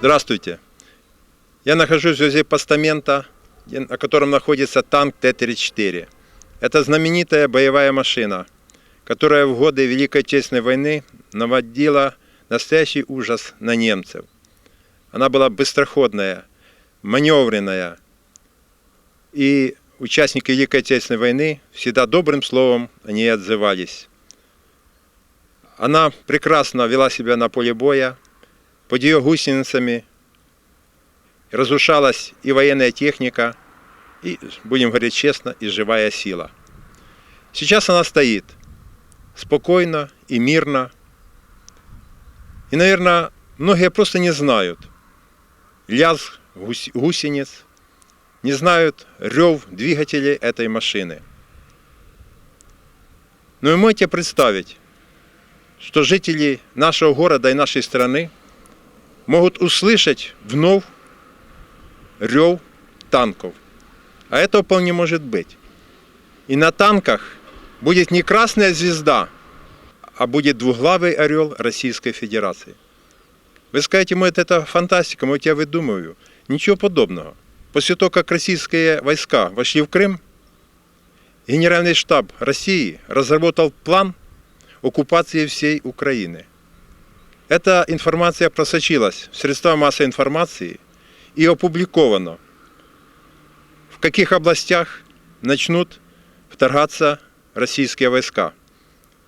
Здравствуйте. Я нахожусь возле постамента, на котором находится танк Т-34. Это знаменитая боевая машина, которая в годы Великой Отечественной войны наводила настоящий ужас на немцев. Она была быстроходная, маневренная, и участники Великой Отечественной войны всегда добрым словом о ней отзывались. Она прекрасно вела себя на поле боя, под ее гусеницами разрушалась и военная техника, и, будем говорить честно, и живая сила. Сейчас она стоит спокойно и мирно. И, наверное, многие просто не знают лязг гусениц, не знают рев двигателей этой машины. Но вы можете представить, что жители нашего города и нашей страны могут услышать вновь рев танков. А этого вполне может быть. И на танках будет не красная звезда, а будет двуглавый орел Российской Федерации. Вы скажете, может, это фантастика, может, я выдумываю. Ничего подобного. После того, как российские войска вошли в Крым, Генеральный штаб России разработал план оккупации всей Украины. Эта информация просочилась в средства массовой информации и опубликована. В каких областях начнут вторгаться российские войска?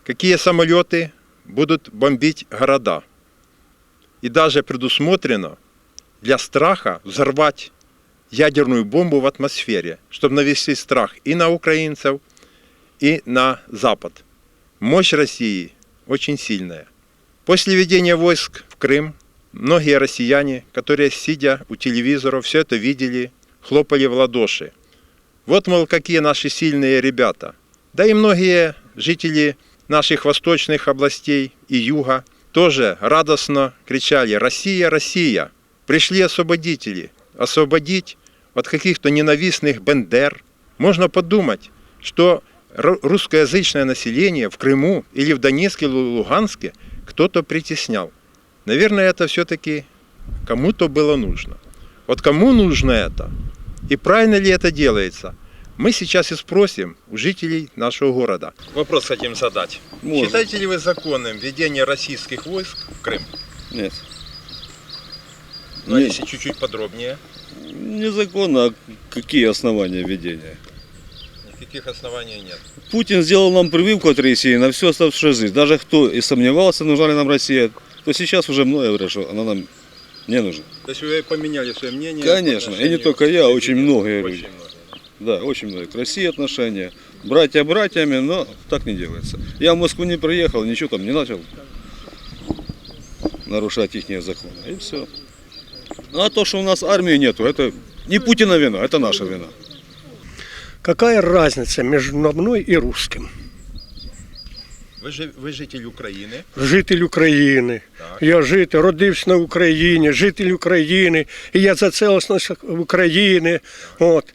Какие самолеты будут бомбить города? И даже предусмотрено для страха взорвать ядерную бомбу в атмосфере, чтобы навести страх и на украинцев, и на Запад. Мощь России очень сильная. После введения войск в Крым многие россияне, которые, сидя у телевизора, все это видели, хлопали в ладоши. Вот, мол, какие наши сильные ребята. Да и многие жители наших восточных областей и юга тоже радостно кричали «Россия, Россия!». Пришли освободители, освободить от каких-то ненавистных бендер. Можно подумать, что ру- русскоязычное население в Крыму или в Донецке Луганске кто-то притеснял. Наверное, это все-таки кому-то было нужно. Вот кому нужно это? И правильно ли это делается? Мы сейчас и спросим у жителей нашего города. Вопрос хотим задать. Можно. Считаете ли вы законным введение российских войск в Крым? Нет. Ну, а Нет. если чуть-чуть подробнее, Незаконно, а какие основания введения? Никаких оснований нет. Путин сделал нам прививку от России на всю оставшуюся жизнь. Даже кто и сомневался, нужна ли нам Россия, то сейчас уже многое говорят, что она нам не нужна. То есть вы поменяли свое мнение? Конечно, и не только я, очень многие люди. Да, очень много. К России отношения. Братья братьями, но так не делается. Я в Москву не приехал, ничего там не начал нарушать их законы. И все. Ну а то, что у нас армии нету, это не Путина вина, это наша вина. Какая разница между мной и русским? Ви, жи- ви житель України. Житель України. Так. Я житель, родився на Україні, житель України, і я за цілісність України. От.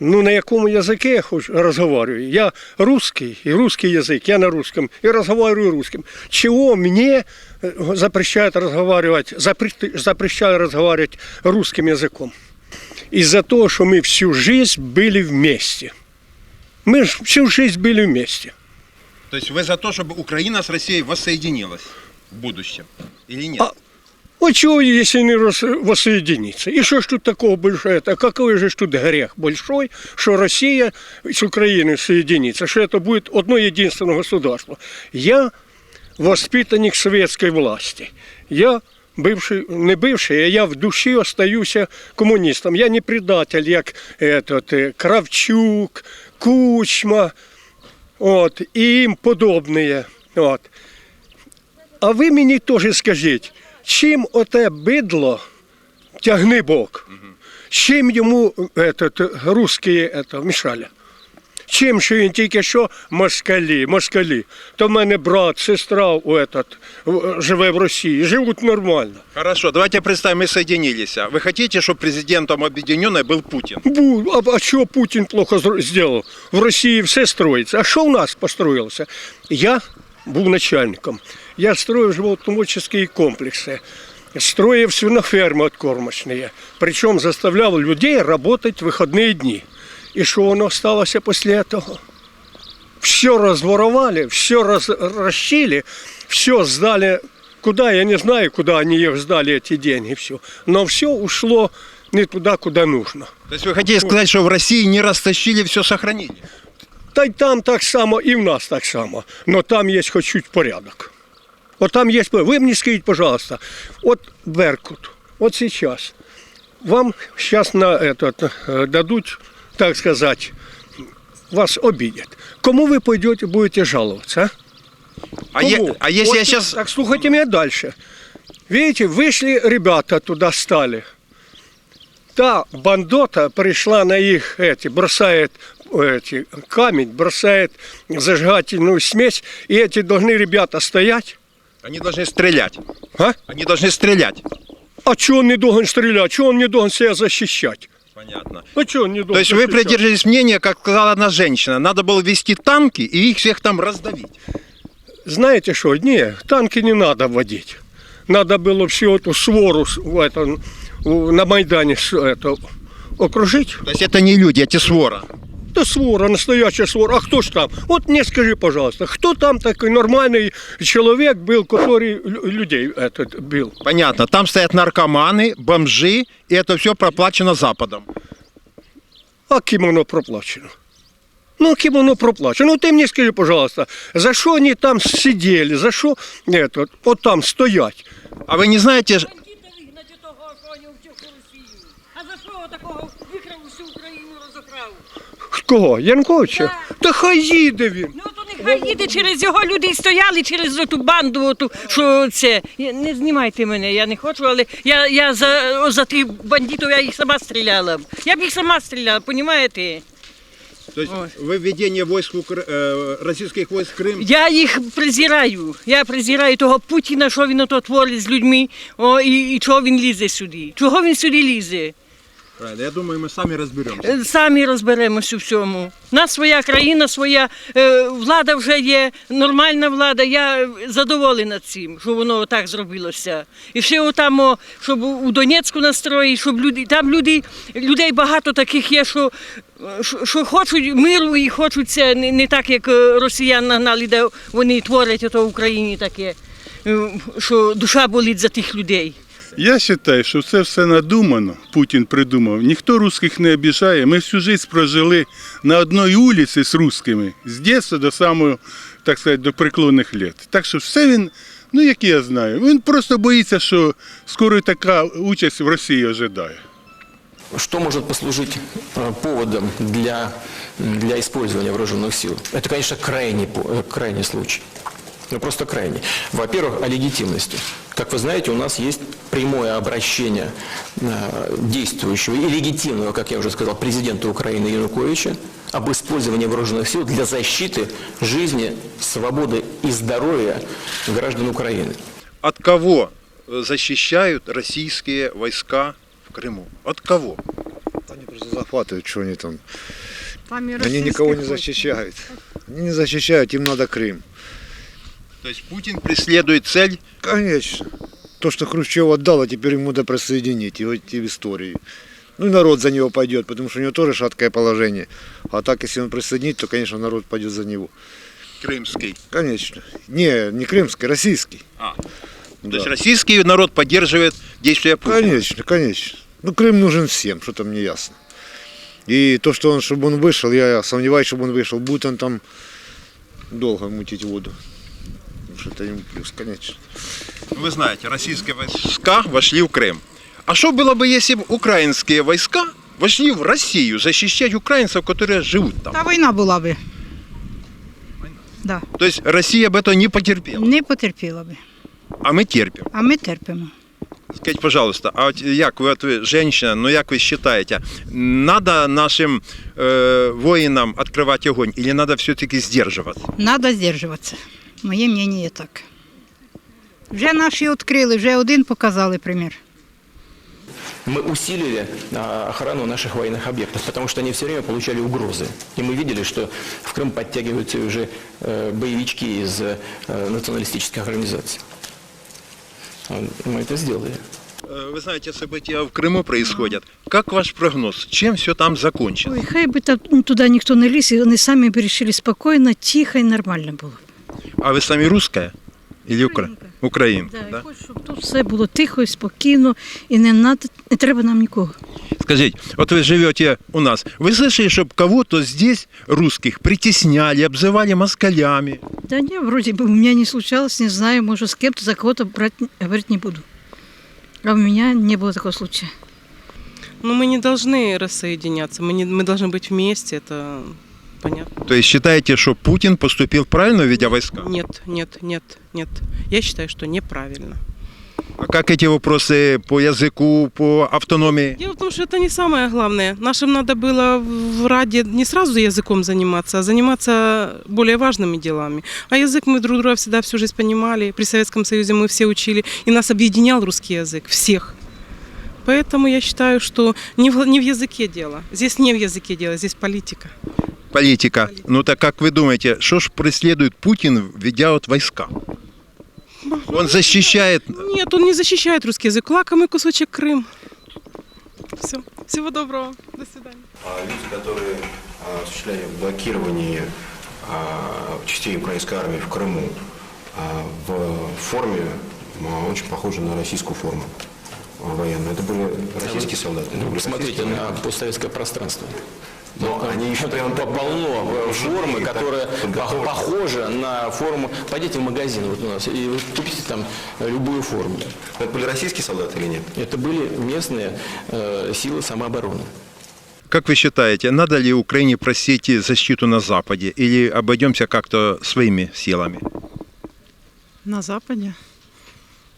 Ну, на якому язике я хоч разговариваю? Я русский, и русский язык, я на русском, и разговариваю русским. Чего мне э, запрещают разговаривать, запре- запрещают разговаривать русским языком? Из-за того, что мы всю жизнь были вместе. Мы же всю жизнь были вместе. То есть вы за то, чтобы Украина с Россией воссоединилась в будущем? Или нет? А- Вот чего, если не воссоединиться? И что ж тут такого большого? А какой же тут грех большой, что Россия с Украиной соединится, что это будет одно единственное государство? Я воспитанник советской власти. Я бывший, не бывший, а я в душі остаюся комуністом. Я не предатель, як этот, е, Кравчук, Кучма, от, і їм подобні. От. А ви мені теж скажіть, чим оте бидло тягни бок? Чим йому этот, русські это, мішали? Чим що він тільки що москалі, москалі. То в мене брат, сестра у этот, в- живе в Росії, живуть нормально. Хорошо, давайте представим, мы соединились. Вы хотите, чтобы президентом объединенной был Путин? Бу, а, а що Путін плохо зро- зробив? В Росії все строїться. А що в нас построїлося? Я був начальником. Я строїв животноводчі комплекси. строив свинофермы откормочные. Причем заставлял людей работать в выходные дни. И что оно осталось после этого? Все разворовали, все раз, расщили, все сдали куда, я не знаю, куда они их сдали, эти деньги, все. Но все ушло не туда, куда нужно. То есть вы хотите сказать, что в России не растащили, все сохранили? Та й там так само, і в нас так само. Но там є хоч чуть порядок. От там є порядок. Ви мені скажіть, пожалуйста, от Беркут, от сейчас, вам сейчас на этот, э, дадуть, так сказать, вас обидят. Кому вы пойдете, будете жаловаться, а? А, Кому? а если Вот, я сейчас... Так слухайте меня дальше. Видите, вышли ребята туда стали. Та бандота пришла на их эти, бросает эти, камень, бросает зажигательную смесь, и эти должны ребята стоять. Они должны стрелять. А? Они должны стрелять. А что он не должен стрелять? Что он не должен себя защищать? Понятно. А что не То есть вы придерживались мнения, как сказала одна женщина, надо было вести танки и их всех там раздавить. Знаете что? Не, танки не надо вводить. Надо было всю эту свору в этом, на Майдане это, окружить. То есть это не люди, эти свора. Да свора, настоящая свора. А кто ж там? Вот мне скажи, пожалуйста, кто там такой нормальный человек был, который лю- людей этот бил? Понятно. Там стоят наркоманы, бомжи, и это все проплачено Западом. А ким воно проплачено? Ну, ким воно проплачено? Ну, ти мені скажи, пожалуйста, за що вони там сиділи, за що это, от там стоять? А вы не знаете, Кого? Янковича? Так. Та хай їде він. Ну то нехай їде через його люди і стояли через ту банду, оту, що це. Я- Не знімайте мене, я не хочу, але я, я за, за тих бандитів я їх сама стріляла. б. Я б їх сама стріляла, понімаєте? то есть Ой. выведение войск в Укра- э, российских войск в Крым. Я їх презираю. Я презираю того Путіна, що він ото творить з людьми, о, і, і чого він лізе сюди. Чого він сюди лізе? Правильно, я думаю, мы сами разберемся. Е, Самі розберемося у всьому. У нас своя країна, своя е, влада вже є, нормальна влада. Я задоволена цим, що воно так зробилося. І ще отам, о, щоб у Донецьку настрої, щоб люди, там люди, людей багато таких є, що, е, що, що хочуть миру і хочуть це не, не так, як е, росіян нагнали, де вони творять ото в Україні таке, е, що душа болить за тих людей. Я вважаю, що це все надумано, Путін придумав. Ніхто русських не обіжає. Ми всю життя прожили на одній вулиці з русскими, з дитинства до самого, так сказати, до преклонних літ. Так що все він, ну як я знаю, він просто боїться, що скоро така участь в Росії ожидає. Что может послужить э, поводом для, для использования вооруженных сил? Это, конечно, крайний, по- э, крайний случай. Ну, просто крайний. Во-первых, о легитимности. Как вы знаете, у нас есть прямое обращение э, действующего и легитимного, как я уже сказал, президента Украины Януковича об использовании вооруженных сил для защиты жизни, свободы и здоровья граждан Украины. От кого э, защищают российские войска в Крыму? От кого? Они просто захватывают, что они там. Они никого не защищают. Они не защищают, им надо Крым. То есть Путин преследует цель Конечно. То, что Хрущев отдал, а теперь ему надо присоединить его эти в истории. Ну и народ за него пойдет, потому что у него тоже шаткое положение. А так, если он присоединит, то, конечно, народ пойдет за него. крымский. Конечно. Не, не крымский, российский. А. То Да. есть российский народ поддерживает действия Путина. Конечно, конечно. Ну, Крым нужен всем, что-то мне ясно. И то, что он, чтобы он вышел, я сомневаюсь, чтобы он вышел. Будет он там долго мутить воду. Потому что это ему плюс, конечно. Ну, Вы знаете, российские войска вошли в Крым. А что было бы, если бы украинские войска вошли в Россию защищать украинцев, которые живут там? Та війна була би. Да. То есть Россия бы это не потерпела, Не потерпіла би. а мы терпим. А ми терпимо. Скажіть, пожалуйста, а от як ви, от ви женщина, ну як ви вважаєте, надо нашим е, воїнам відкривати огонь, или надо все-таки сдерживаться? Надо здержуватися. Моє мнення так. Вже наші відкрили, вже один показали примір. Мы усилили а, охрану наших военных объектов, потому что они все время получали угрозы. И мы видели, что в Крым подтягиваются уже э, боевички из э, националистических организаций. А Мы это сделали. Э, Вы знаете, события в Крыму происходят. Как ваш прогноз? Чем все там закончится? Ой, хай би там ну, туди ніхто не ліз, і вони самі вирішили спокійно, тихо і нормально було. А вы сами русская? Или укра... Украинка? Да, да? і хочу, щоб тут все було тихо і спокійно, і не, надо, не треба нам нікого. Скажите, вот вы живете у нас. Вы слышали, чтобы кого-то здесь, русских, притесняли, обзывали москалями? Да ні, вроде бы у меня не случалось, не знаю, может, с кем-то за кого-то брать, говорить не буду. А у меня не было такого случая. Но мы не должны рассоединяться, мы, не, мы должны быть вместе, это понятно. То есть считаете, что Путин поступил правильно, введя войска? Нет, нет, нет, нет. Я считаю, что неправильно. А как эти вопросы по языку, по автономии? Дело в том, что это не самое главное. Нашим надо было в Раде не сразу языком заниматься, а заниматься более важными делами. А язык мы друг друга всегда всю жизнь понимали. При Советском Союзе мы все учили. И нас объединял русский язык. Всех. Поэтому я считаю, что не в, не в языке дело. Здесь не в языке дело, здесь политика. Политика. Ну так как вы думаете, что ж преследует Путин, введя вот войска? Он защищает... Нет, он не защищает русский язык. Лакомый кусочек Крым. Все. Всего доброго. До свидания. А люди, которые а, осуществляли блокирование а, частей украинской армии в Крыму а, в форме а, очень похожей на российскую форму военную. Это были российские солдаты. были Смотрите на постсоветское пространство. Но они еще прям полно формы, которая похожа на форму. Пойдите в магазин вот у нас и вы купите там любую форму. Это были российские солдаты или нет? Это были местные э, силы самообороны. Как вы считаете, надо ли Украине просить защиту на Западе или обойдемся как-то своими силами? На Западе?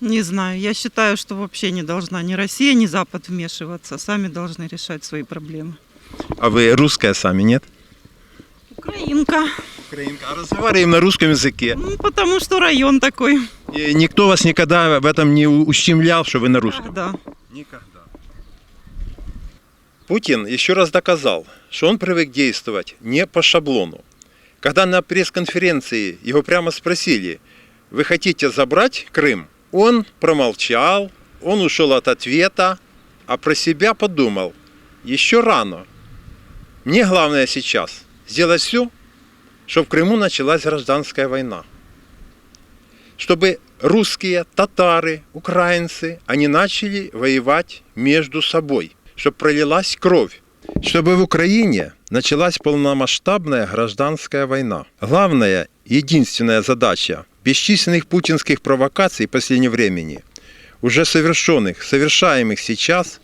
Не знаю. Я считаю, что вообще не должна ни Россия, ни Запад вмешиваться. Сами должны решать свои проблемы. А вы русская сами, нет? Украинка. Украинка. А разговариваем на русском языке. Ну, потому что район такой. И никто вас никогда в этом не ущемлял, что вы на русском? Да. Никогда. Путин еще раз доказал, что он привык действовать не по шаблону. Когда на пресс-конференции его прямо спросили, вы хотите забрать Крым? Он промолчал, он ушел от ответа, а про себя подумал, еще рано. Мне главное сейчас сделать все, чтобы в Крыму началась гражданская война. Чтобы русские, татары, украинцы, они начали воевать между собой, чтобы пролилась кровь, чтобы в Украине началась полномасштабная гражданская война. Главная, единственная задача бесчисленных путинских провокаций последнего времени, уже совершенных, совершаемых сейчас,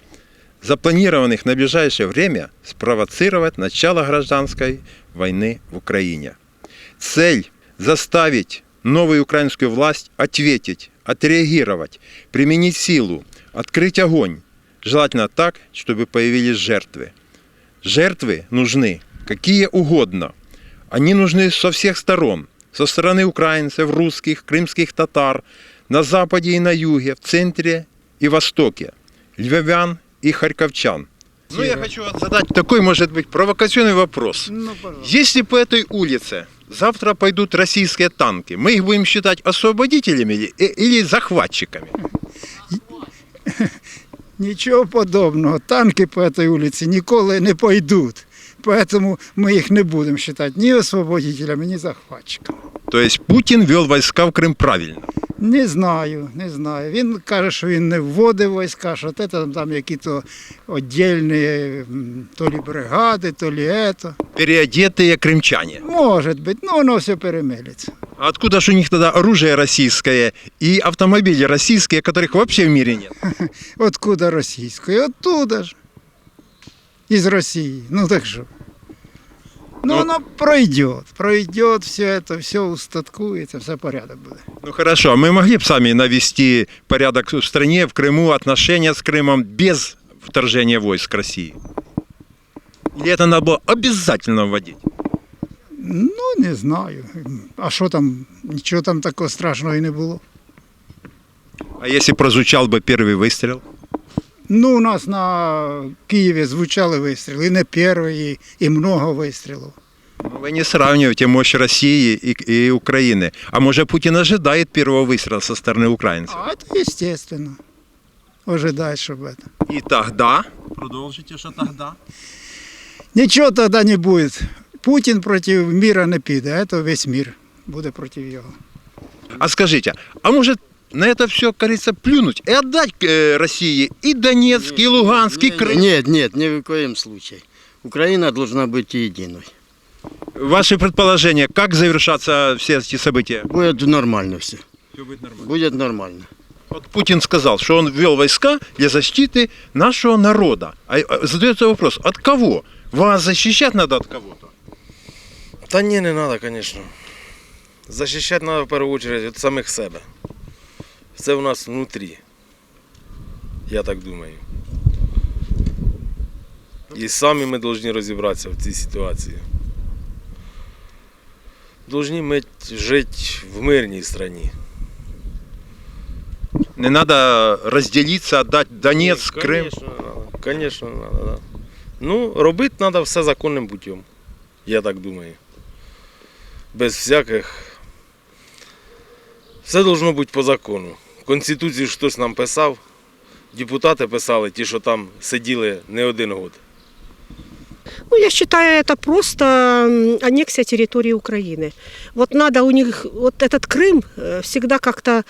запланированных на ближайшее время, спровоцировать начало гражданской войны в Украине. Цель – заставить новую украинскую власть ответить, отреагировать, применить силу, открыть огонь, желательно так, чтобы появились жертвы. Жертвы нужны какие угодно. Они нужны со всех сторон. Со стороны украинцев, русских, крымских татар, на западе и на юге, в центре и востоке, львовян и харьковчан. Ну, я хочу вот задать такой, может быть, провокационный вопрос. Если по этой улице завтра пойдут российские танки, мы их будем считать освободителями или, э, или захватчиками? Нічого подобного. Танки по цій вулиці ніколи не пойдуть. Поэтому ми їх не будемо вважати ні освободителями, ні захватчиками. То есть Путин вел войска в Крым правильно. Не знаю, не знаю. Він каже, що він не вводив війська, що це там, там які-то віддільні м, то лі бригади, то лі ето. Переодетые крымчане. Може бути, ну воно все перемилиться. А откуда же у них тогда оружие российское и автомобили российские, которых вообще в мире нет? Откуда російської? Оттуда ж. Із Росії. Ну так що. Ну, Ну- воно пройде, пройде все це, все устаткується, все порядок буде. Ну хорошо, а мы могли бы сами навести порядок в стране, в Крыму, отношения с Крымом без вторжения войск России? Или это надо было обязательно вводить? Ну, не знаю. А що там, нічого там такого страшного і не було. А если прозвучал бы первый выстрел? Ну, у нас на Києві звучали вистріли, і не перший, і, і много вистрілів. Ну, Вы не сравниваете мощь России и, и Украины. А может Путин ожидает первого выстрела со стороны украинцев? А это естественно. Ожидать, чтобы это. И тогда? Продолжите, что тогда? Нічого тоді не буде. Путін проти міра не піде, а це весь мір буде проти його. А скажите, а может на это все, как говорится, плюнуть и отдать э, России и Донецк, и Луганск, и Крым? Нет, нет, ни в коем случае. Украина должна быть единой. Ваши предположения, как завершатся все эти события? Будет нормально все. Все будет нормально. Будет нормально. Вот Путин сказал, что он ввел войска для защиты нашего народа. А а задается вопрос, от кого? Вас защищать надо от кого-то? Та ні, не треба, звісно. Захищати треба в першу чергу від самих себе. Це у нас внутрі. Я так думаю. І самі ми повинні розібратися в цій ситуації. Должні ми жити в мирній країні. Не надо разделиться, отдать Донецк, Крым. Звісно, не треба. Звісно, не треба, да. Ну, робити треба все законним путем. Я так думаю. Без всяких. Все должно бути по закону. Конституцію ж хтось нам писав, депутати писали, ті, що там сиділи не один год. Ну, я считаю, это просто м, аннексия территории Украины. Вот надо у них, вот этот Крым э, всегда как-то,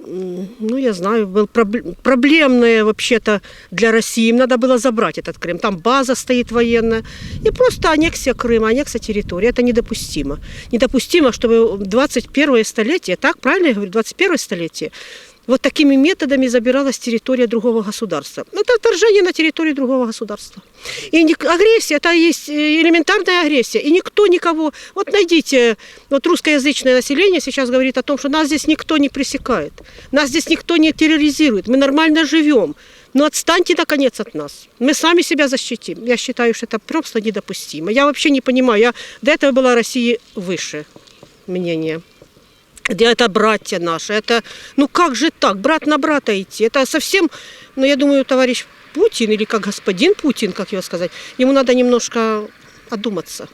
м, ну, я знаю, был пробл- проблемное вообще-то для России. Им надо было забрать этот Крым. Там база стоит военная. И просто аннексия Крыма, аннексия территории. Это недопустимо. Недопустимо, чтобы в 21 столетие, так правильно я говорю, 21 столетие, вот такими методами забиралась территория другого государства. Это вторжение на территорию другого государства. И не- агрессия, это есть э, элементарная агрессия. И никто никого... Вот найдите, вот русскоязычное население сейчас говорит о том, что нас здесь никто не пресекает. Нас здесь никто не терроризирует. Мы нормально живем. Но отстаньте, наконец, от нас. Мы сами себя защитим. Я считаю, что это просто недопустимо. Я вообще не понимаю. Я до этого была России выше мнение где это братья наши, это, ну как же так, брат на брата идти, это совсем, ну я думаю, товарищ Путин, или как господин Путин, как его сказать, ему надо немножко одуматься,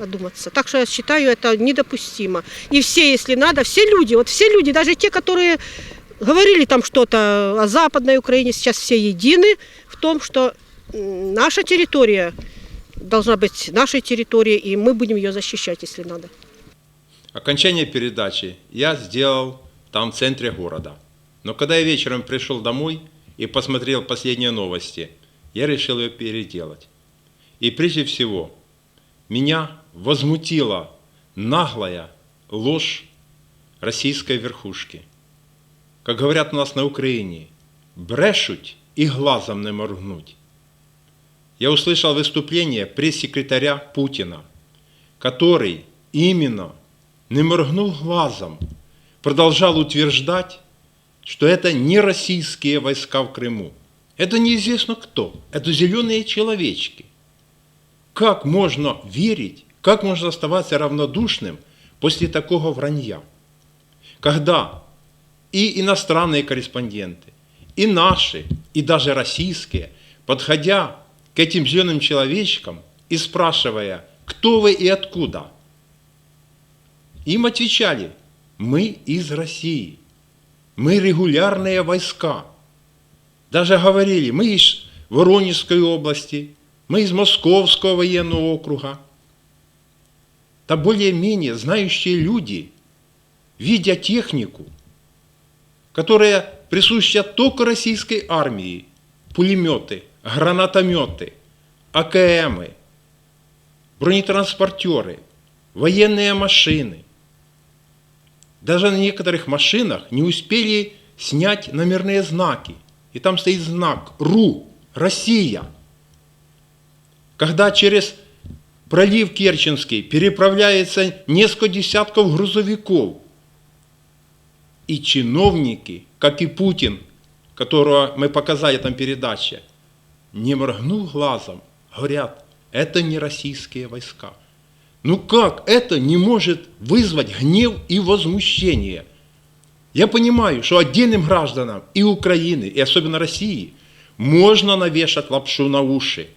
одуматься. Так что я считаю, это недопустимо. И все, если надо, все люди, вот все люди, даже те, которые говорили там что-то о Западной Украине, сейчас все едины в том, что наша территория должна быть нашей территорией, и мы будем ее защищать, если надо. Окончание передачи я сделал там в центре города. Но когда я вечером пришел домой и посмотрел последние новости, я решил ее переделать. И прежде всего, меня возмутила наглая ложь российской верхушки. Как говорят у нас на Украине, брешуть и глазом не моргнуть. Я услышал выступление пресс-секретаря Путина, который именно не моргнул глазом, продолжал утверждать, что это не российские войска в Крыму. Это неизвестно кто. Это зеленые человечки. Как можно верить, как можно оставаться равнодушным после такого вранья? Когда и иностранные корреспонденты, и наши, и даже российские, подходя к этим зеленым человечкам и спрашивая, кто вы и откуда – им отвечали, мы из России, мы регулярные войска. Даже говорили, мы из Воронежской области, мы из Московского военного округа. Да более-менее знающие люди, видя технику, которая присуща только российской армии, пулеметы, гранатометы, АКМы, бронетранспортеры, военные машины – даже на некоторых машинах не успели снять номерные знаки. И там стоит знак РУ, Россия. Когда через пролив Керченский переправляется несколько десятков грузовиков, и чиновники, как и Путин, которого мы показали там передаче, не моргнул глазом, говорят, это не российские войска. Ну как это не может вызвать гнев и возмущение? Я понимаю, что отдельным гражданам и Украины, и особенно России, можно навешать лапшу на уши.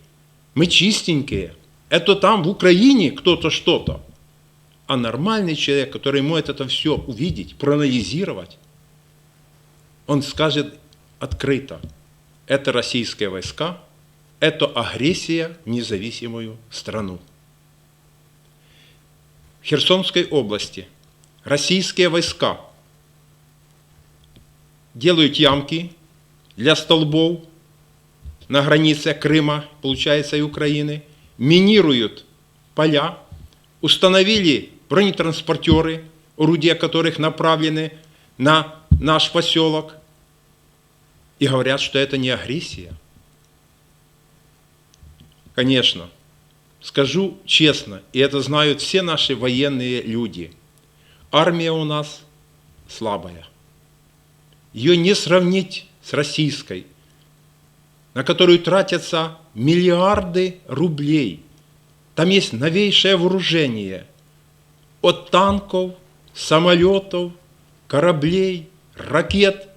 Мы чистенькие, Это там в Украине кто-то что-то. А нормальный человек, который может это все увидеть, проанализировать, он скажет открыто, это российские войска, это агрессия независимую страну. Херсонской области. Российские войска. Делают ямки для столбов на границе Крыма, получается, и Украины, минируют поля, установили бронетранспортеры, орудия которых направлены на наш поселок, и говорят, что это не агрессия. Конечно, скажу честно, и это знают все наши военные люди, армия у нас слабая. Ее не сравнить с российской, на которую тратятся миллиарды рублей. Там есть новейшее вооружение от танков, самолетов, кораблей, ракет.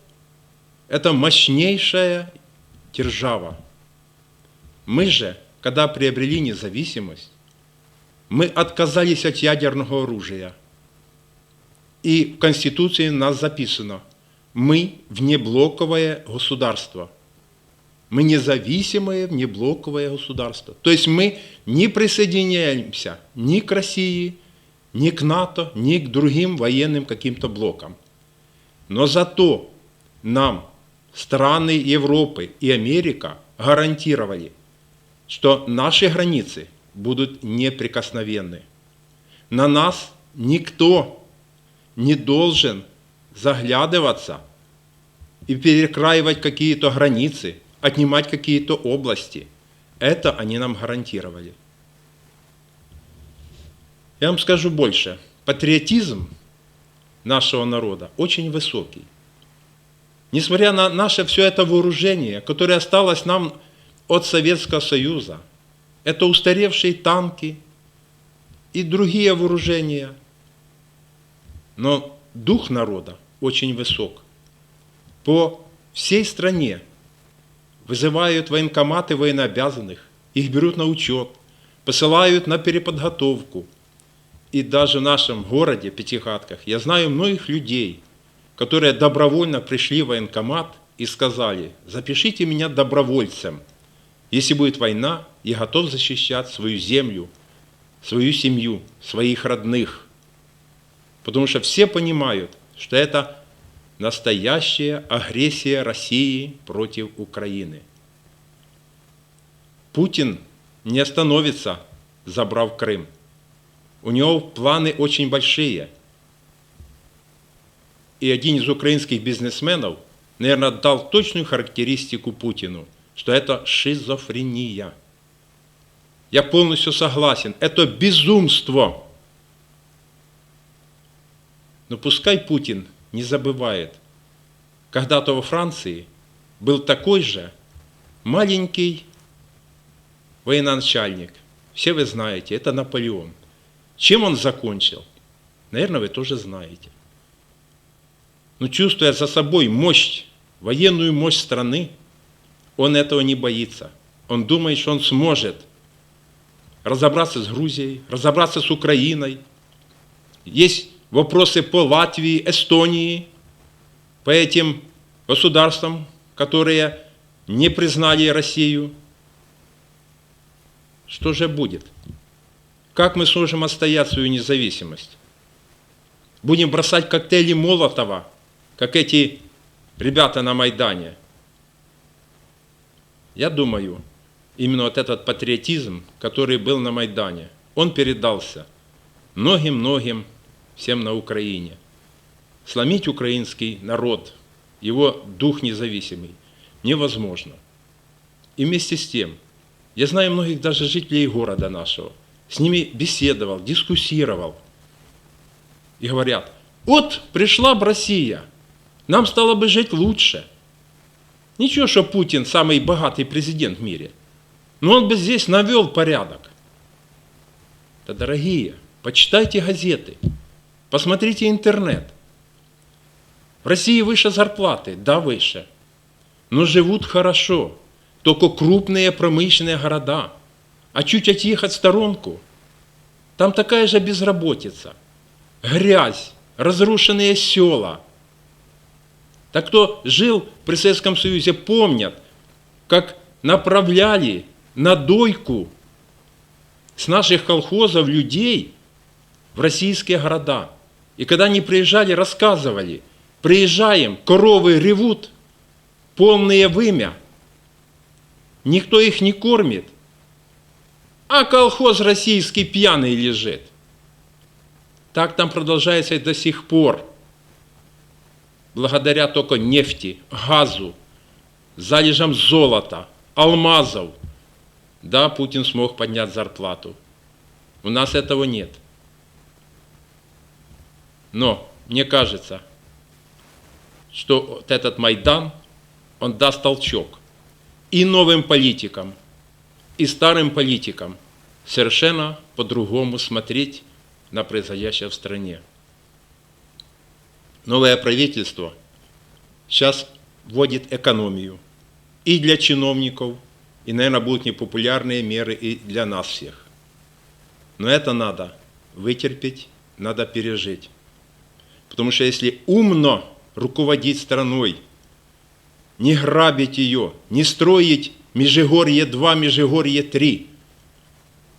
Это мощнейшая держава. Мы же, когда приобрели независимость, мы отказались от ядерного оружия. И в Конституции нас записано, мы внеблоковое государство. Мы независимое внеблоковое государство. То есть мы не присоединяемся ни к России, ни к НАТО, ни к другим военным каким-то блокам. Но зато нам страны Европы и Америка гарантировали, что наши границы будут неприкосновенны. На нас никто не должен заглядываться и перекраивать какие-то границы, отнимать какие-то области. Это они нам гарантировали. Я вам скажу больше. Патриотизм нашего народа очень высокий. Несмотря на наше все это вооружение, которое осталось нам от Советского Союза, это устаревшие танки и другие вооружения, но дух народа очень высок. По всей стране вызывают военкоматы военнообязанных, их берут на учет, посылают на переподготовку. И даже в нашем городе, Пятихатках, я знаю многих людей, которые добровольно пришли в военкомат и сказали, запишите меня добровольцем. Если будет война, я готов защищать свою землю, свою семью, своих родных. Потому что все понимают, что это настоящая агрессия России против Украины. Путин не остановится, забрав Крым. У него планы очень большие. И один из украинских бизнесменов, наверное, дал точную характеристику Путину, что это шизофрения. Я полностью согласен. Это безумство. Но пускай Путин не забывает, когда-то во Франции был такой же маленький военачальник. Все вы знаете, это Наполеон. Чем он закончил? Наверное, вы тоже знаете. Но чувствуя за собой мощь, военную мощь страны, он этого не боится. Он думает, что он сможет разобраться с Грузией, разобраться с Украиной. Есть вопросы по Латвии, Эстонии, по этим государствам, которые не признали Россию. Что же будет? Как мы сможем отстоять свою независимость? Будем бросать коктейли Молотова, как эти ребята на Майдане. Я думаю, именно вот этот патриотизм, который был на Майдане, он передался многим-многим всем на Украине. Сломить украинский народ, его дух независимый, невозможно. И вместе с тем, я знаю многих даже жителей города нашего, с ними беседовал, дискуссировал. И говорят, вот пришла бы Россия, нам стало бы жить лучше. Ничего, что Путин самый богатый президент в мире. Но он бы здесь навел порядок. Да, дорогие, почитайте газеты, посмотрите интернет. В России выше зарплаты, да, выше. Но живут хорошо. Только крупные промышленные города. А чуть отъехать в сторонку, там такая же безработица, грязь, разрушенные села. Так кто жил при Советском Союзе, помнят, как направляли на дойку с наших колхозов людей в российские города. И когда они приезжали, рассказывали, приезжаем, коровы ревут, полные вымя, никто их не кормит, а колхоз российский пьяный лежит. Так там продолжается и до сих пор. Благодаря только нефти, газу, залежам золота, алмазов. Да, Путин смог поднять зарплату. У нас этого нет. Но мне кажется, что вот этот Майдан, он даст толчок и новым политикам, и старым политикам совершенно по-другому смотреть на происходящее в стране. Новое правительство сейчас вводит экономию и для чиновников, и, наверное, будут непопулярные меры и для нас всех. Но это надо вытерпеть, надо пережить. Потому что если умно руководить страной, не грабить ее, не строить Межигорье 2, Межигорье 3,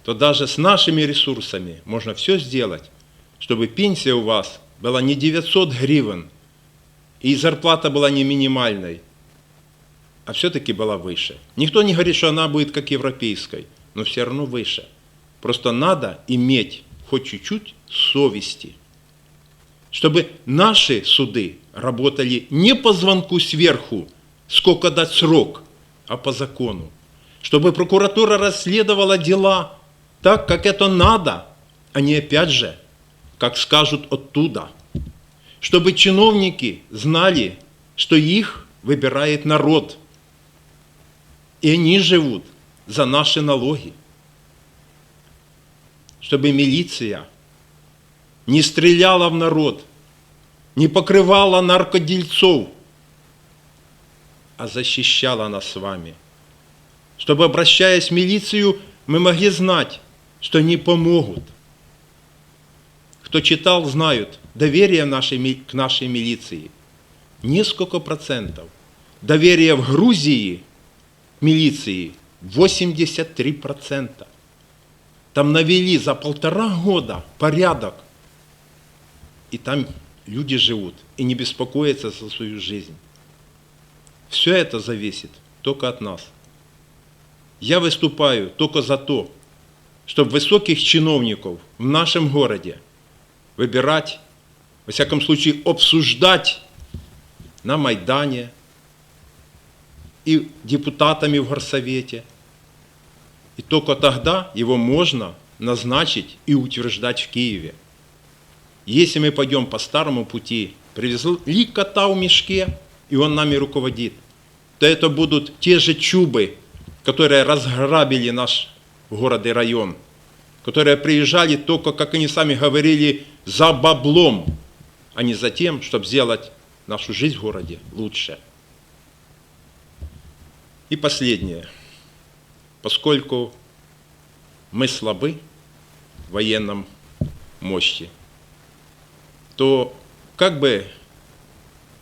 то даже с нашими ресурсами можно все сделать, чтобы пенсия у вас была не 900 гривен, и зарплата была не минимальной, а все-таки была выше. Никто не говорит, что она будет как европейской, но все равно выше. Просто надо иметь хоть чуть-чуть совести, чтобы наши суды работали не по звонку сверху, сколько дать срок, а по закону. Чтобы прокуратура расследовала дела так, как это надо, а не опять же, как скажут оттуда. Чтобы чиновники знали, что их выбирает народ, и они живут за наши налоги. Чтобы милиция не стреляла в народ, не покрывала наркодельцов, а защищала нас с вами. Чтобы, обращаясь в милицию, мы могли знать, что они помогут. Кто читал, знают, доверие нашей, к нашей милиции несколько процентов. Доверие в Грузии милиции 83 процента. Там навели за полтора года порядок. И там люди живут и не беспокоятся за свою жизнь. Все это зависит только от нас. Я выступаю только за то, чтобы высоких чиновников в нашем городе выбирать, во всяком случае обсуждать на Майдане и депутатами в горсовете. И только тогда его можно назначить и утверждать в Киеве. Если мы пойдем по старому пути, привезли кота в мешке, и он нами руководит, то это будут те же чубы, которые разграбили наш город и район, которые приезжали только, как они сами говорили, за баблом, а не за тем, чтобы сделать нашу жизнь в городе лучше. И последнее. Поскольку мы слабы в военном мощи, то как бы,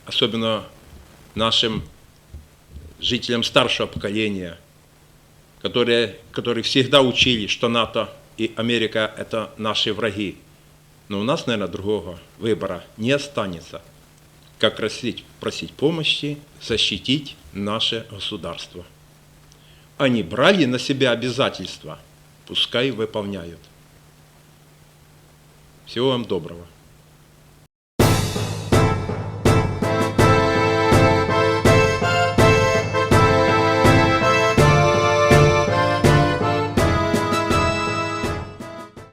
особенно нашим жителям старшего поколения, которые, которые всегда учили, что НАТО и Америка – это наши враги. Но у нас, наверное, другого выбора не останется, как просить, просить помощи, защитить наше государство. Они брали на себя обязательства, пускай выполняют. Всего вам доброго.